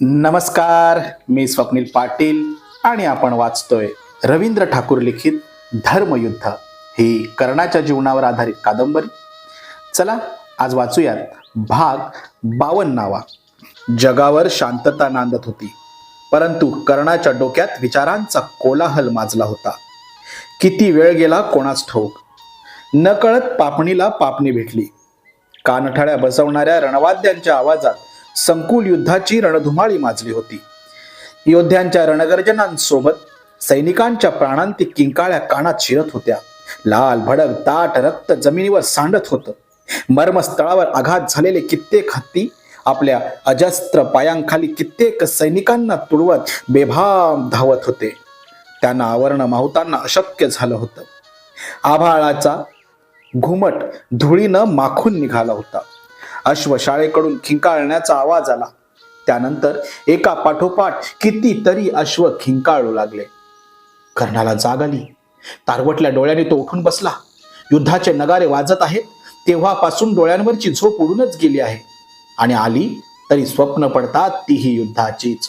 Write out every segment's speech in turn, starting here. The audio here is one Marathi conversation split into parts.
नमस्कार मी स्वप्नील पाटील आणि आपण वाचतोय रवींद्र ठाकूर लिखित धर्मयुद्ध. ही कर्णाच्या जीवनावर आधारित कादंबरी. चला आज वाचूयात भाग बावन्नावा. जगावर शांतता नांदत होती परंतु कर्णाच्या डोक्यात विचारांचा कोलाहल माजला होता. किती वेळ गेला कोणाच ठाऊक? नकळत पापणीला पापणी भेटली. कानठाळ्या बसवणाऱ्या रणवाद्यांच्या आवाजात संकुल युद्धाची रणधुमाळी माजली होती. योद्ध्यांच्या रणगर्जनांसोबत सैनिकांच्या प्राणांती किंकाळ्या कानात शिरत होत्या. लाल भडक दाट रक्त जमिनीवर सांडत होतं. मर्मस्थळावर आघात झालेले कित्येक हत्ती आपल्या अजस्त्र पायांखाली कित्येक सैनिकांना तुडवत बेभाम धावत होते. त्यांना आवरण माहुतांना अशक्य झालं होतं. आभाळाचा घुमट धुळीनं माखून निघाला होता. अश्वशाळेकडून खिंकाळण्याचा आवाज आला. त्यानंतर एका पाठोपाठ कितीतरी अश्व खिंकाळू लागले. कर्णाला जाग आली. तारवटल्या डोळ्याने तो उठून बसला. युद्धाचे नगारे वाजत आहेत. तेव्हापासून डोळ्यांवरची झोप उडूनच गेली आहे. आणि आली तरी स्वप्न पडतात तीही युद्धाचीच.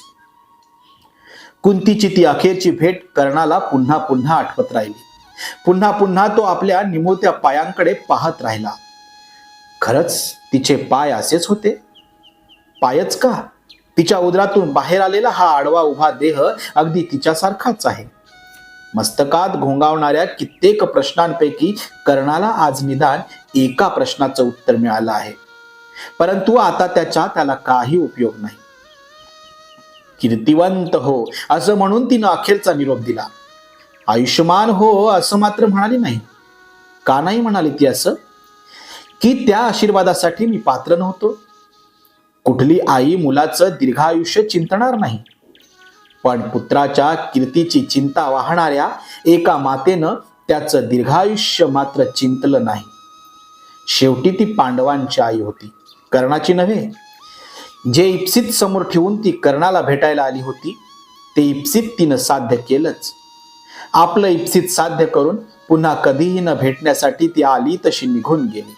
कुंतीची ती अखेरची भेट कर्णाला पुन्हा पुन्हा आठवत राहिली. पुन्हा पुन्हा तो आपल्या निमुळत्या पायांकडे पाहत राहिला. खरंच तिचे पाय असेच होते? पायच का? तिच्या उदरातून बाहेर आलेला हा आडवा उभा देह अगदी तिच्यासारखाच आहे. मस्तकात घोंगावणाऱ्या कित्येक प्रश्नांपैकी कर्णाला आज निदान एका प्रश्नाचं उत्तर मिळालं आहे. परंतु आता त्याचा त्याला काही उपयोग नाही. कीर्तिवंत हो असं म्हणून तिनं अखेरचा निरोप दिला. आयुष्यमान हो असं मात्र म्हणाली नाही. का नाही म्हणाली ती असं? की त्या आशीर्वादासाठी मी पात्र नव्हतो. कुठली आई मुलाचं दीर्घायुष्य चिंतणार नाही. पण पुत्राच्या कीर्तीची चिंता वाहणाऱ्या एका मातेनं त्याचं दीर्घायुष्य मात्र चिंतलं नाही. शेवटी ती पांडवांची आई होती कर्णाची नव्हे. जे इप्सित समोर ठेवून ती कर्णाला भेटायला आली होती ते इप्सित तिनं साध्य केलंच. आपलं इप्सित साध्य करून पुन्हा कधीही न भेटण्यासाठी ती आली तशी निघून गेली.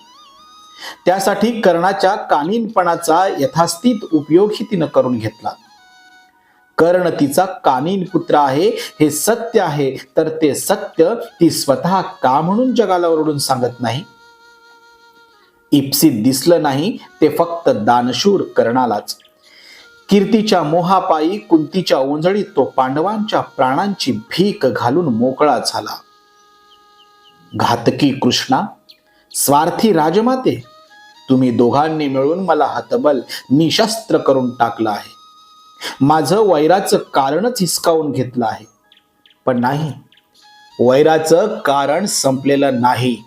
त्यासाठी कर्णाच्या कानीनपणाचा यथास्थित उपयोगही तिनं करून घेतला. कर्ण तिचा कानीन पुत्र आहे हे सत्य आहे तर ते सत्य ती स्वतः का म्हणून जगाला ओरडून सांगत नाही? इप्सित दिसलं नाही ते फक्त दानशूर कर्णालाच. कीर्तीच्या मोहापायी कुंतीच्या ओंजळीत तो पांडवांच्या प्राणांची भीक घालून मोकळा झाला. घातकी कृष्णा स्वार्थी राजमाते तुम्ही दोघांनी मिळून मला हतबल निशस्त्र करून टाकलं आहे. माझं वैराचं कारणच हिसकावून घेतलं आहे. पण नाही वैराचं कारण संपलेलं नाही.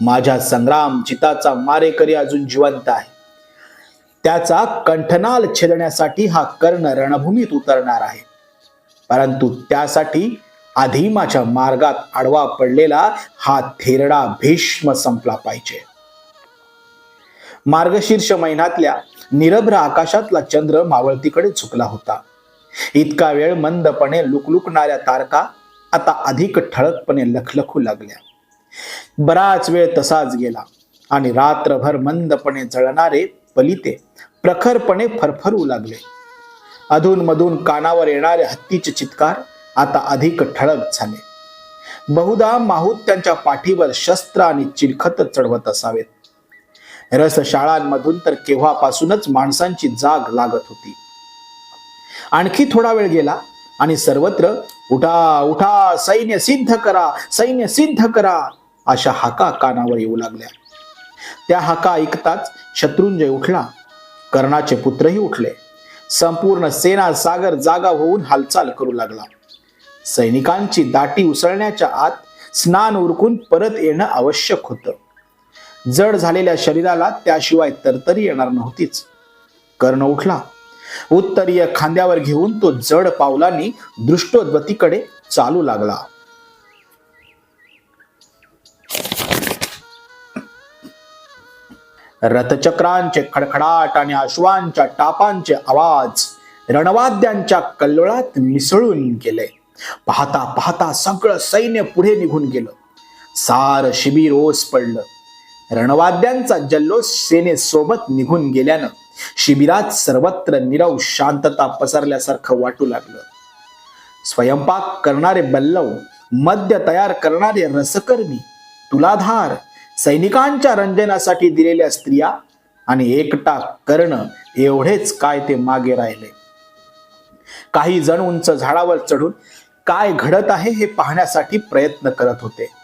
माझ्या संग्राम चिताचा मारेकरी अजून जिवंत आहे. त्याचा कंठनाल छेदण्यासाठी हा कर्ण रणभूमीत उतरणार आहे. परंतु त्यासाठी आधी माझ्या मार्गात आडवा पडलेला हा थेरडा भीष्म संपला पाहिजे. मार्गशीर्ष महिन्यातल्या निरभ्र आकाशातला चंद्र मावळतीकडे झुकला होता. इतका वेळ मंदपणे लुकलुकणाऱ्या तारका आता अधिक ठळकपणे लखलखू लागल्या. बराच वेळ तसाच गेला आणि रात्रभर मंदपणे जळणारे पलिते प्रखरपणे फरफरू लागले. अधूनमधून कानावर येणारे हत्तीचे चित्कार आता अधिक ठळक झाले. बहुधा माहूत त्यांच्या पाठीवर शस्त्र आणि चिलखत चढवत असावेत. रसशाळांमधून तर केव्हापासूनच माणसांची जाग लागत होती. आणखी थोडा वेळ गेला आणि सर्वत्र उठा उठा सैन्य सिद्ध करा सैन्य सिद्ध करा अशा हाका कानावर येऊ लागल्या. त्या हाका ऐकताच शत्रुंजय उठला. कर्णाचे पुत्रही उठले. संपूर्ण सेना सागर जागा होऊन हालचाल करू लागला. सैनिकांची दाटी उसळण्याच्या आत स्नान उरकून परत येणं आवश्यक होतं. जड झालेल्या शरीराला त्याशिवाय तरतरी येणार नव्हतीच. कर्ण उठला. उत्तरीय खांद्यावर घेऊन तो जड पावलांनी दृष्टोद्वतीकडे चालू लागला. रथचक्रांचे खडखडाट आणि अश्वांच्या टापांचे आवाज रणवाद्यांच्या कल्लोळात मिसळून गेले. पाहता पाहता सगळं सैन्य पुढे निघून गेलं. सार शिबीर ओस पडलं. रणवाद्यांचा जल्लोष सेनेसोबत निघून गेल्यानं शिबिरात सर्वत्र निरव शांतता पसरल्यासारखं वाटू लागलं. स्वयंपाक करणारे बल्लव मद्य तयार करणारे रसकर्मी तुलाधार सैनिकांच्या रंजनासाठी दिलेल्या स्त्रिया आणि एकटा कर्ण एवढेच काय ते मागे राहिले. काही जण उंच झाडावर चढून काय घडत आहे हे पाहण्यासाठी प्रयत्न करत होते.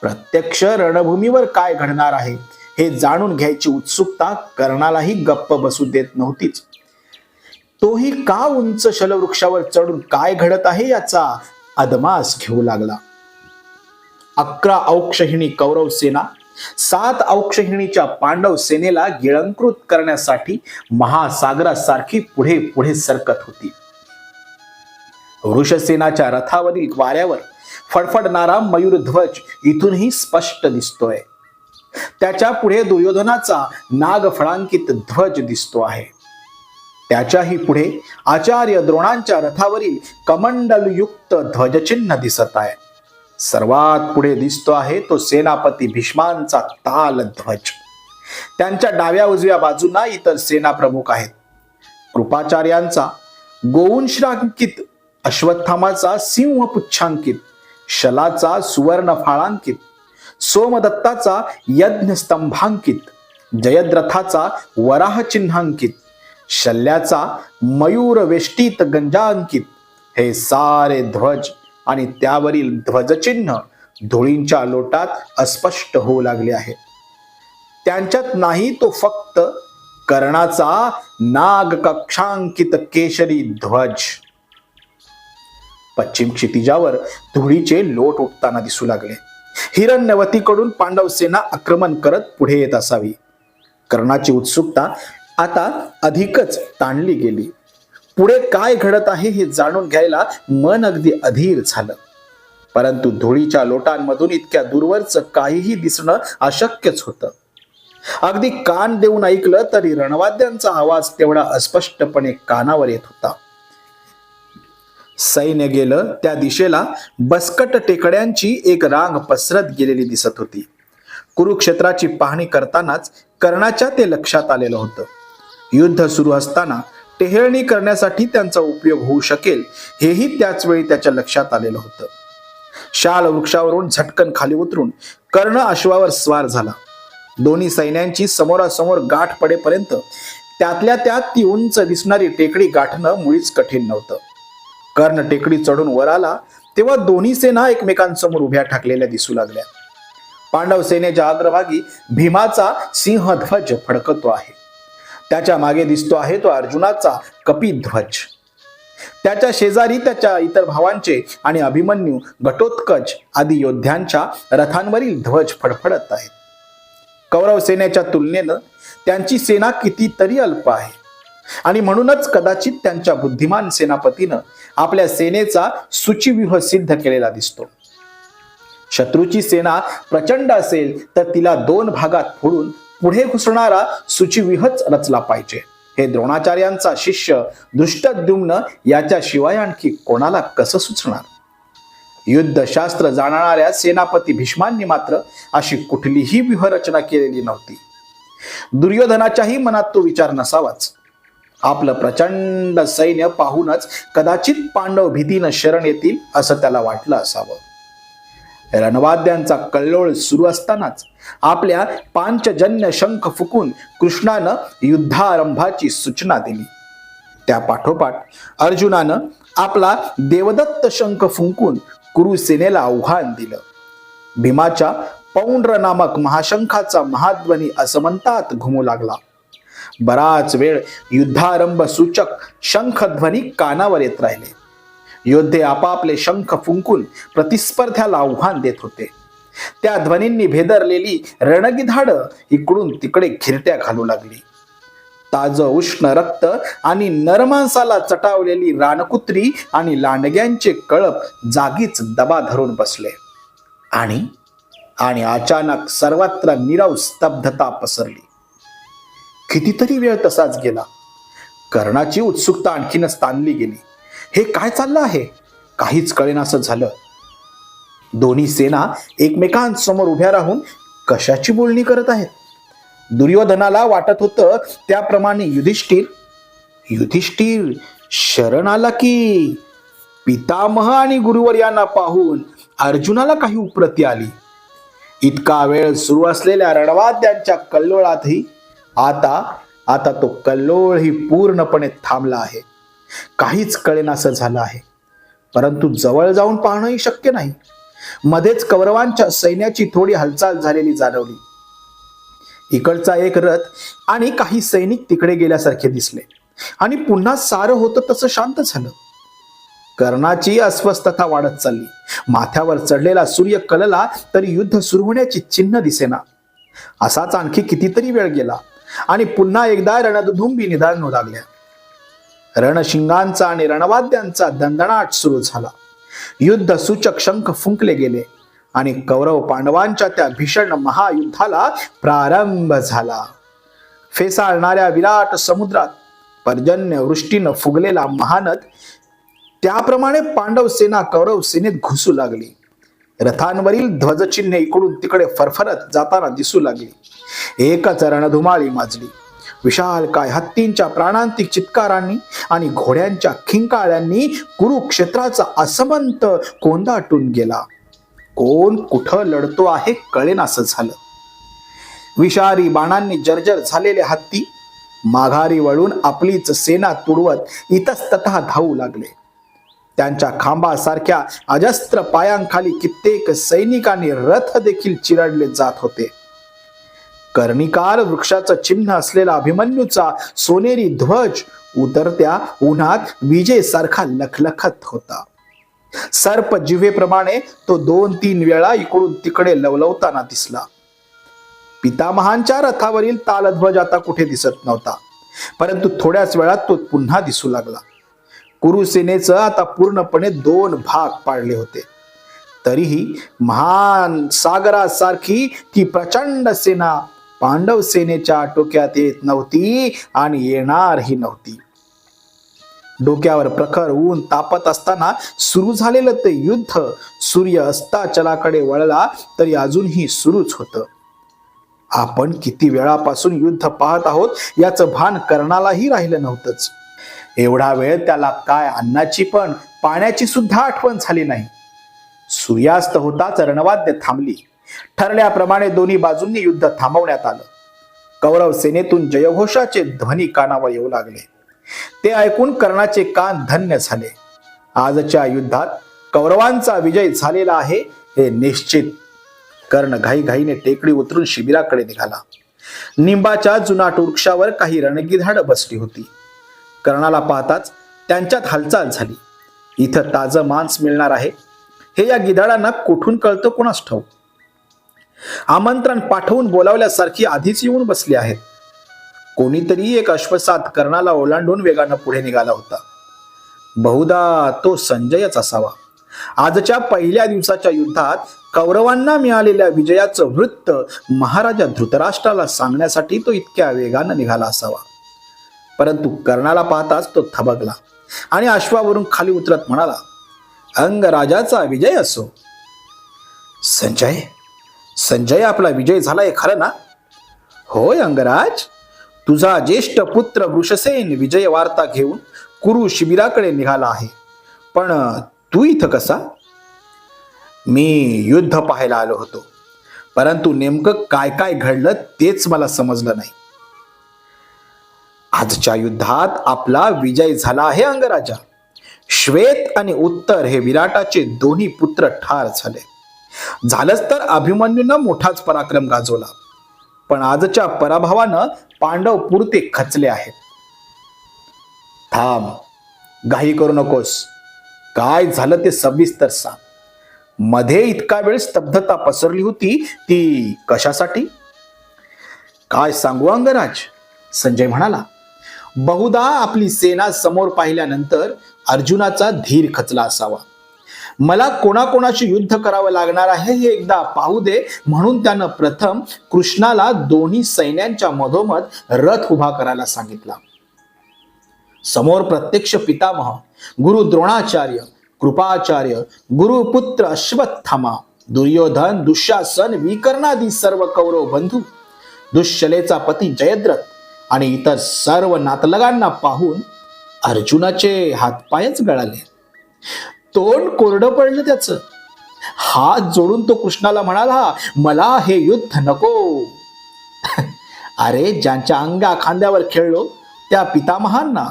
प्रत्यक्ष रणभूमीवर काय घडणार आहे हे जाणून घ्यायची उत्सुकता कर्णालाही गप्प बसू देत नव्हतीच. तोही का उंच शलवृक्षावर चढून काय घडत आहे याचा अदमास घेऊ लागला. अकरा औक्षहिणी कौरव सेना सात औक्षहिणीच्या पांडव सेनेला गिळंकृत करण्यासाठी महासागरासारखी पुढे पुढे सरकत होती. वृषसेनाच्या रथावरील वाऱ्यावर फडफडणारा मयूरध्वज इथूनही स्पष्ट दिसतोय. त्याच्या पुढे दुर्योधनाचा नागफळांकित ध्वज दिसतो आहे. त्याच्याही पुढे आचार्य द्रोणांच्या रथावरील कमंडलयुक्त ध्वजचिन्ह दिसत आहे. सर्वात पुढे दिसतो आहे तो सेनापती भीष्मांचा ताल ध्वज. त्यांच्या डाव्या उजव्या बाजूंना इतर सेना प्रमुख आहेत. कृपाचार्यांचा गोवंशांकित अश्वत्थामाचा सिंहपुच्छांकित शलाचा सुवर्ण फाळांकित सोमदत्ताचा यज्ञस्तंभांकित जयद्रथाचा वराह चिन्हांकित शल्याचा मयूर वेष्टीत गंजांकित हे सारे ध्वज आणि त्यावरील ध्वजचिन्ह धुळींच्या लोटात अस्पष्ट होऊ लागले आहे. त्यांच्यात नाही तो फक्त कर्णाचा नाग कक्षांकित केशरी ध्वज. पश्चिम क्षितिजावर धुळीचे लोट उठताना दिसू लागले. हिरण्यवतीकडून पांडव सेना आक्रमण करत पुढे येत असावी. कर्णाची उत्सुकता आता अधिकच ताणली गेली. पुढे काय घडत आहे हे जाणून घ्यायला मन अगदी अधीर झालं. परंतु धुळीच्या लोटांमधून इतक्या दूरवरच काहीही दिसणं अशक्यच होतं. अगदी कान देऊन ऐकलं तरी रणवाद्यांचा आवाज तेवढा अस्पष्टपणे कानावर येत होता. सैन्य गेलं त्या दिशेला बसकट टेकड्यांची एक रांग पसरत गेलेली दिसत होती. कुरुक्षेत्राची पाहणी करतानाच कर्णाच्या ते लक्षात आलेलं होतं. युद्ध सुरू असताना टेहळणी करण्यासाठी त्यांचा उपयोग होऊ शकेल हेही त्याच वेळी त्याच्या लक्षात आलेलं होतं. शाल वृक्षावरून झटकन खाली उतरून कर्ण अश्वावर स्वार झाला. दोन्ही सैन्यांची समोरासमोर गाठ पडेपर्यंत त्यातल्या त्यात ती उंच दिसणारी टेकडी गाठणं मुळीच कठीण नव्हतं. कर्ण टेकडी चढून वर आला तेव्हा दोन्ही सेना एकमेकांसमोर उभ्या ठाकलेल्या दिसू लागल्या. पांडव सेनेच्या अग्रभागी भीमाचा सिंहध्वज फडकतो आहे. त्याच्यामागे दिसतो आहे तो अर्जुनाचा कपिध्वज. त्याच्या शेजारी त्याच्या इतर भावांचे आणि अभिमन्यू घटोत्कच आदी योद्ध्यांच्या रथांवरील ध्वज फडफडत आहेत. कौरव सेनेच्या तुलनेनं त्यांची सेना कितीतरी अल्प आहे. आणि म्हणूनच कदाचित त्यांच्या बुद्धिमान सेनापतीनं आपल्या सेनेचा सूचीव्यूह सिद्ध केलेला दिसतो. शत्रूची सेना प्रचंड असेल तर तिला दोन भागात फोडून पुढे घुसणारा सूचिव्यूहच रचला पाहिजे. हे द्रोणाचार्यांचा शिष्य दृष्टद्युम्न याच्याशिवाय आणखी कोणाला कसं सुचणार? युद्धशास्त्र जाणणाऱ्या सेनापती भीष्मांनी मात्र अशी कुठलीही व्यूहरचना केलेली नव्हती. दुर्योधनाच्याही मनात तो विचार नसावाच. आपलं प्रचंड सैन्य पाहूनच कदाचित पांडव भीतीनं शरण येतील असं त्याला वाटलं असावं. रणवाद्यांचा कल्लोळ सुरू असतानाच आपल्या पांचजन्य शंख फुकून कृष्णानं युद्धारंभाची सूचना दिली. त्या पाठोपाठ अर्जुनानं आपला देवदत्त शंख फुंकून कुरुसेनेला आव्हान दिलं. भीमाच्या पौंड्र नामक महाशंखाचा महाध्वनी असमंतात घुमू लागला. बराच वेळ युद्धारंभ सूचक शंखध्वनी कानावर येत राहिले. योद्धे आपापले शंख फुंकून प्रतिस्पर्ध्याला आव्हान देत होते. त्या ध्वनींनी भेदरलेली रणगिधाड इकडून तिकडे खिरट्या घालू लागली. ताज उष्ण रक्त आणि नरमांसाला चटावलेली रानकुत्री आणि लांडग्यांचे कळप जागीच दबा धरून बसले. आणि आणि अचानक सर्वत्र निरव स्तब्धता पसरली. कितीतरी वेळ तसाच गेला. कर्णाची उत्सुकता आणखीनच ताणली गेली. हे काय चाललं आहे? काहीच कळेनासं झालं. दोन्ही सेना एकमेकांसमोर उभ्या राहून कशाची बोलणी करत आहेत? दुर्योधनाला वाटत होतं त्याप्रमाणे युधिष्ठिर युधिष्ठिर शरण आला की पितामह आणि गुरुवर यांना पाहून अर्जुनाला काही उप्रती आली. इतका वेळ सुरू असलेल्या रणवाद्यांच्या कल्लोळातही आता आता तो कल्लोळही पूर्णपणे थांबला आहे. काहीच कळेनासं झालं आहे. परंतु जवळ जाऊन पाहणंही शक्य नाही. मध्येच कौरवांच्या सैन्याची थोडी हालचाल झालेली जाणवली. इकडचा एक रथ आणि काही सैनिक तिकडे गेल्यासारखे दिसले. आणि पुन्हा सारं होतं तसं शांत झालं. कर्णाची अस्वस्थता वाढत चालली. माथ्यावर चढलेला सूर्य कलला तरी युद्ध सुरू होण्याची चिन्ह दिसेना. असाच आणखी कितीतरी वेळ गेला. आणि पुन्हा एकदा रणदुधुंबी निधानू लागल्या. रणशिंगांचा आणि रणवाद्यांचा दणदणाट सुरू झाला. युद्ध सूचक शंख फुंकले गेले आणि कौरव पांडवांच्या त्या भीषण महायुद्धाला प्रारंभ झाला. फेसाळणाऱ्या विराट समुद्रात पर्जन्य वृष्टीनं फुगलेला महानद त्याप्रमाणे पांडव सेना कौरव सेनेत घुसू लागली. रथांवरील ध्वजचिन्हे इकडून तिकडे फरफरत जाताना दिसू लागली. एकच रणधुमाळी माजली. विशाल काय हत्तींच्या प्राणांतिक चित्कारांनी आणि घोड्यांच्या खिंकाळ्यांनी कुरुक्षेत्राचा असमंत कोंदाटून गेला. कोण कुठं लढतो आहे कळेनासं झालं. विषारी बाणांनी जर्जर झालेले हत्ती माघारी वळून आपलीच सेना तुडवत इतस्ततः धावू लागले. त्यांच्या खांबासारख्या अजस्त्र पायांखाली कित्येक सैनिकांनी रथ देखील चिरडले जात होते. कर्णिकार वृक्षाचं चिन्ह असलेला अभिमन्यूचा सोनेरी ध्वज उतरत्या उन्हात विजेसारखा लखलखत होता. सर्प जिव्हेप्रमाणे तो दोन तीन वेळा इकडून तिकडे लवलवताना दिसला. पितामहांच्या रथावरील तालध्वज आता कुठे दिसत नव्हता परंतु थोड्याच वेळात तो पुन्हा दिसू लागला. कुरुसेनेचं आता पूर्णपणे दोन भाग पाडले होते. तरीही महान सागरासारखी ती प्रचंड सेना पांडव सेनेच्या टोक्यात येत नव्हती आणि येणारही नव्हती. डोक्यावर प्रखर ऊन तापत असताना सुरू झालेलं ते युद्ध सूर्य अस्ताचलाकडे वळला तरी अजूनही सुरूच होतं. आपण किती वेळापासून युद्ध पाहत आहोत याचं भान कर्णालाही राहिलं नव्हतंच. एवढा वेळ त्याला काय अन्नाची पण पाण्याची सुद्धा आठवण झाली नाही. सूर्यास्त होताच रणवाद्य थांबली. ठरल्याप्रमाणे दोन्ही बाजूंनी युद्ध थांबवण्यात आलं. कौरव सेनेतून जयघोषाचे ध्वनी कानावर येऊ लागले. ते ऐकून कर्णाचे कान धन्य झाले. आजच्या युद्धात कौरवांचा विजय झालेला आहे हे निश्चित. कर्ण घाईघाईने टेकडी उतरून शिबिराकडे निघाला. निंबाच्या जुनाट वृक्षावर काही रणगिधाड बसली होती. कर्णाला पाहताच त्यांच्यात हालचाल झाली. इथं ताजं मांस मिळणार आहे. हे या गिधाडांना कुठून कळतं कोणास ठाऊक? आमंत्रण पाठवून बोलावल्यासारखी आधीच येऊन बसली आहेत. कोणीतरी एक अश्वसात कर्णाला ओलांडून वेगानं पुढे निघाला होता. बहुधा तो संजयच असावा. आजच्या पहिल्या दिवसाच्या युद्धात कौरवांना मिळालेल्या विजयाचं वृत्त महाराजा धृतराष्ट्राला सांगण्यासाठी तो इतक्या वेगानं निघाला असावा. परंतु कर्णाला पाहताच तो थबकला आणि अश्वावरून खाली उतरत म्हणाला अंगराजाचा विजय असो. संजय संजय आपला विजय झालाय खरं ना? होय अंगराज. तुझा ज्येष्ठ पुत्र वृषसेन विजय वार्ता घेऊन कुरु शिबिराकडे निघाला आहे. पण तू इथं कसा? मी युद्ध पाहायला आलो होतो. परंतु नेमकं काय काय घडलं तेच मला समजलं नाही. आजच्या युद्धात आपला विजय झाला आहे अंगराजा. श्वेत आणि उत्तर हे विराटाचे दोन्ही पुत्र ठार झाले. झालंच तर अभिमन्यूनं मोठाच पराक्रम गाजवला. पण आजच्या पराभवानं पांडव पुरते खचले आहेत. थांब घाई करू नकोस. काय झालं ते सविस्तर सांग. मध्ये इतका वेळ स्तब्धता पसरली होती ती कशासाठी? काय सांगू अंगराज? संजय म्हणाला बहुधा आपली सेना समोर पाहिल्यानंतर अर्जुनाचा धीर खचला असावा. मला कोणाकोणाशी युद्ध करावं लागणार आहे हे एकदा पाहू दे म्हणून त्यानं प्रथम कृष्णाला दोन्ही सैन्यांच्या मधोमध रथ उभा करायला सांगितला. समोर प्रत्यक्ष पितामह गुरु द्रोणाचार्य कृपाचार्य गुरुपुत्र अश्वत्थामा दुर्योधन दुःशासन विकर्णादी सर्व कौरव बंधू दुश्शलेचा पती जयद्रथ आणि इतर सर्व नातलगांना पाहून अर्जुनाचे हातपायच गळाले. तोंड कोरडं पडलं त्याचं. हात जोडून तो कृष्णाला म्हणाला मला हे युद्ध नको. अरे ज्यांच्या अंगा खांद्यावर खेळलो त्या पितामहांना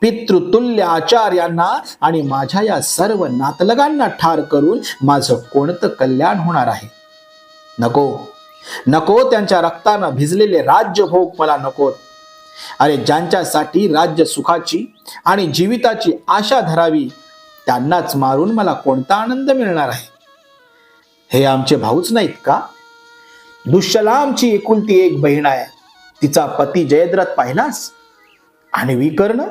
पितृतुल्य आचार्यांना आणि माझ्या या सर्व नातलगांना ठार करून माझं कोणतं कल्याण होणार आहे? नको नको त्यांच्या रक्तानं भिजलेले राज्यभोग मला नकोत. अरे ज्यांच्यासाठी राज्य सुखाची आणि जीविताची आशा धरावी त्यांनाच मारून मला कोणता आनंद मिळणार आहे? हे आमचे भाऊच नाहीत का? दुष्यला आमची एकुलती एक बहीण आहे. तिचा पती जयद्रथ पाहिलास? आणि विकर्ण?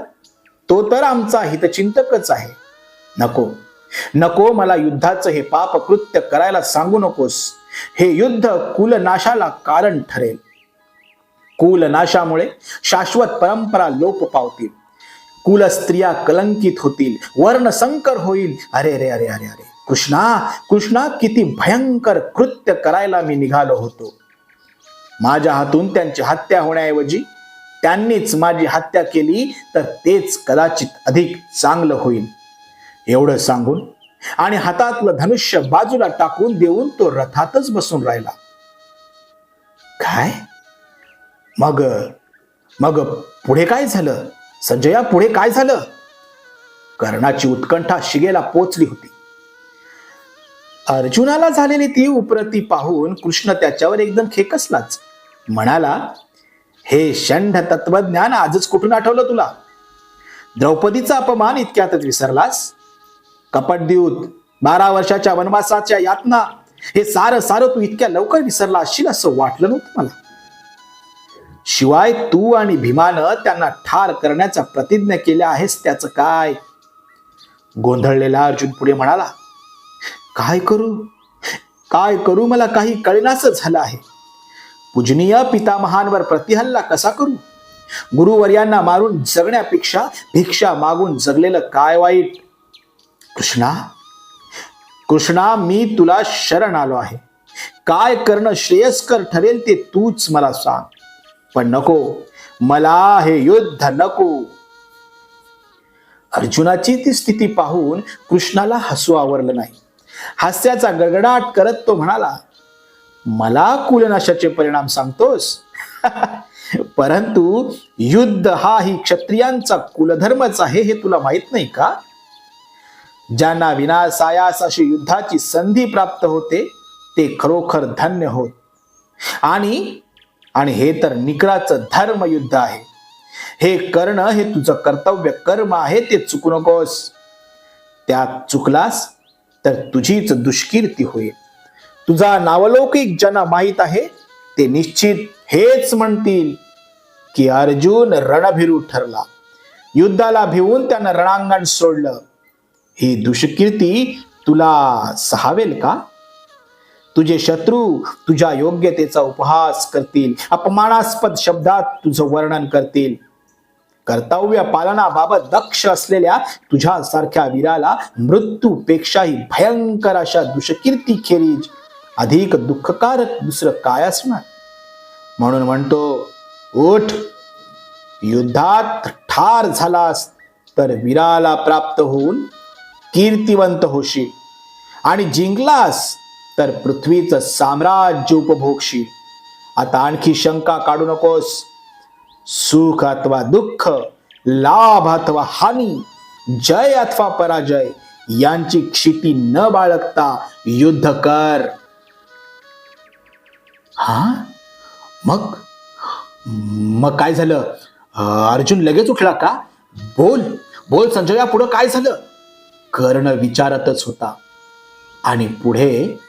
तो तर आमचा हितचिंतकच आहे. नको नको मला युद्धाचं हे पाप कृत्य करायला सांगू नकोस. हे युद्ध कुलनाशाला कारण ठरेल. कुलनाशामुळे शाश्वत परंपरा लोप पावतील. कुल स्त्रिया कलंकित होतील. वर्ण संकर होईल. अरे रे अरे अरे अरे. कृष्णा कृष्णा किती भयंकर कृत्य करायला मी निघालो होतो. माझ्या हातून त्यांची हत्या होण्याऐवजी त्यांनीच माझी हत्या केली तर तेच कदाचित अधिक चांगलं होईल. एवढं सांगून आणि हातातलं धनुष्य बाजूला टाकून देऊन तो रथातच बसून राहिला. काय? मग मग पुढे काय झालं? संजया पुढे काय झालं? कर्णाची उत्कंठा शिगेला पोचली होती. अर्जुनाला झालेली ती उपरती पाहून कृष्ण त्याच्यावर एकदम खेकसलाच. म्हणाला हे षंढ तत्वज्ञान आजच कुठून आठवलं तुला? द्रौपदीचा अपमान इतक्यातच विसरलास? कपटद्यूत बारा वर्षाच्या वनवासाच्या यातना हे सारं सारं तू इतक्या लवकर विसरला असशील असं वाटलं नव्हतं मला. शिवाय तू आणि भीमानं त्यांना ठार करण्याचा प्रतिज्ञा केल्या आहेस त्याचं काय? गोंधळलेला अर्जुन पुढे म्हणाला काय करू? काय करू? मला काही कळेनास झालं आहे. पूजनीय पितामहांवर प्रतिहल्ला कसा करू? गुरुवर्यांना मारून जगण्यापेक्षा भिक्षा मागून जगलेलं काय वाईट? कृष्णा कृष्णा मी तुला शरण आलो आहे. काय करणं श्रेयस्कर ठरेल ते तूच मला सांग. पण नको. मला हे युद्ध नको. अर्जुनाची ती स्थिती पाहून कृष्णाला हसू आवरलं नाही. हास्याचा गडगडाट करत तो म्हणाला मला कुलनाशाचे परिणाम सांगतोस? परंतु युद्ध हा ही क्षत्रियांचा कुलधर्मच आहे हे तुला माहीत नाही का? ज्यांना विनासायास अशी युद्धाची संधी प्राप्त होते ते खरोखर धन्य होत. आणि आणि हे तर निकराचं धर्मयुद्ध आहे. हे करणं हे तुझं कर्तव्य कर्म आहे ते चुकू नकोस. त्यात चुकलास तर तुझीच दुष्कीर्ती होईल. तुझा नावलौकिक ज्यांना माहीत आहे ते निश्चित हेच म्हणतील की अर्जुन रणभिरू ठरला. युद्धाला भिवून त्यानं रणांगण सोडलं. ही दुष्कीर्ती तुला सहावेल का? तुझे शत्रू तुझ्या योग्यतेचा उपहास करतील. अपमानास्पद शब्दात तुझं वर्णन करतील. कर्तव्य पालनाबाबत दक्ष असलेल्या तुझ्यासारख्या वीराला मृत्यूपेक्षाही भयंकर अशा दुष्कीर्ती खेरीज अधिक दुःखकारक दुसरं काय असणार? म्हणून म्हणतो उठ युद्धात ठार झालास तर वीराला प्राप्त होऊन कीर्तिवंत होशील आणि जिंकलास तर पृथ्वीचं साम्राज्य उपभोगशी. आता आणखी शंका काढू नकोस. सुख अथवा दुःख लाभ अथवा हानी जय अथवा पराजय यांची क्षिती न बाळगता युद्ध कर. हा? मग? मग काय झालं? अर्जुन लगेच उठला का? बोल बोल संजया पुढं काय झालं? कर्ण विचारतच होता. आणि पुढे